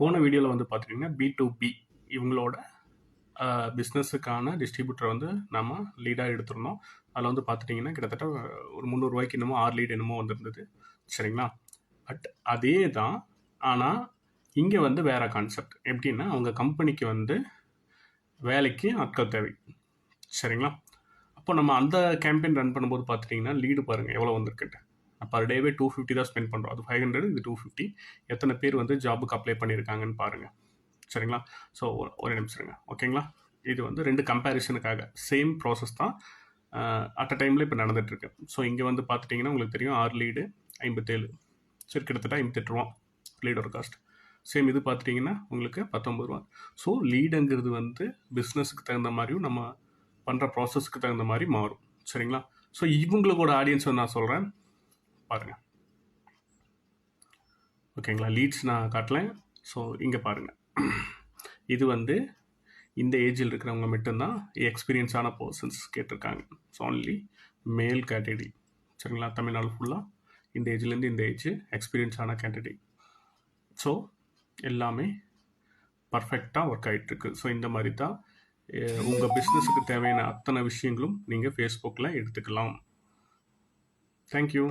போன வீடியோவில் வந்து பார்த்துட்டிங்கன்னா பி டு பி இவங்களோட பிஸ்னஸுக்கான டிஸ்ட்ரிபியூட்டர் வந்து நம்ம லீடாக எடுத்திருந்தோம். அதில் வந்து பார்த்துட்டிங்கன்னா கிட்டத்தட்ட ஒரு முந்நூறுரூவாய்க்கு என்னமோ ஆறு லீட் என்னமோ வந்திருந்தது. சரிங்களா? பட் அதே தான் ஆனால் இங்கே வந்து வேறு கான்செப்ட் எப்படின்னா அவங்க கம்பெனிக்கு வந்து வேலைக்கு ஆட்கள் தேவை. சரிங்களா? அப்போ நம்ம அந்த கேம்பெயின் ரன் பண்ணும்போது பார்த்துட்டிங்கன்னா லீடு பாருங்கள் எவ்வளோ வந்திருக்குட்டு பர் டேவே டூ ஃபிஃப்டி தான் ஸ்பெண்ட் பண்ணுறோம் அது ஃபைவ் ஹண்ட்ரட் இது டூ ஃபிஃப்டி எத்தனை பேர் வந்து ஜாபுக்கு அப்ளை பண்ணியிருக்காங்கன்னு பாருங்கள் சரிங்களா? ஸோ ஒரு நிமிஷம் ஓகேங்களா இது வந்து ரெண்டு கம்பேரிசனுக்காக சேம் ப்ராசஸ் தான் அட் அ டைமில் இப்போ நடந்துகிட்ருக்கு ஸோ இங்கே வந்து பார்த்துட்டிங்கன்னா உங்களுக்கு தெரியும் ஆறு லீடு ஐம்பத்தேழு. சரி கிட்டத்தட்ட ஐம்பத்தெட்டு ரூபா லீடோட காஸ்ட் சேம் இது பார்த்துட்டிங்கன்னா உங்களுக்கு பத்தொம்பது ரூபா. ஸோ லீடுங்கிறது வந்து பிஸ்னஸுக்கு தகுந்த மாதிரியும் நம்ம பண்ணுற ப்ராசஸ்க்கு தகுந்த மாதிரி மாறும். சரிங்களா? ஸோ இவங்களோட ஆடியன்ஸ் நான் சொல்கிறேன் பாருங்கள் ஓகேங்களா லீட்ஸ் நான் காட்டலேன் ஸோ இங்கே பாருங்கள் இது வந்து இந்த ஏஜில் இருக்கிறவங்க மட்டும்தான் எக்ஸ்பீரியன்ஸான பர்சன்ஸ் கேட்டிருக்காங்க. ஸோ ஒன்லி மேல் கேட்டகரி சரிங்களா? தமிழ்நாடு ஃபுல்லாக இந்த ஏஜ்லேருந்து இந்த ஏஜ் எக்ஸ்பீரியன்ஸான கேட்டகரி ஸோ எல்லாமே பர்ஃபெக்டாக ஒர்க் ஆகிட்டுருக்கு ஸோ இந்த மாதிரி தான் உங்கள் பிஸ்னஸுக்கு தேவையான அத்தனை விஷயங்களும் நீங்கள் ஃபேஸ்புக்கில் எடுத்துக்கலாம். தேங்க்யூ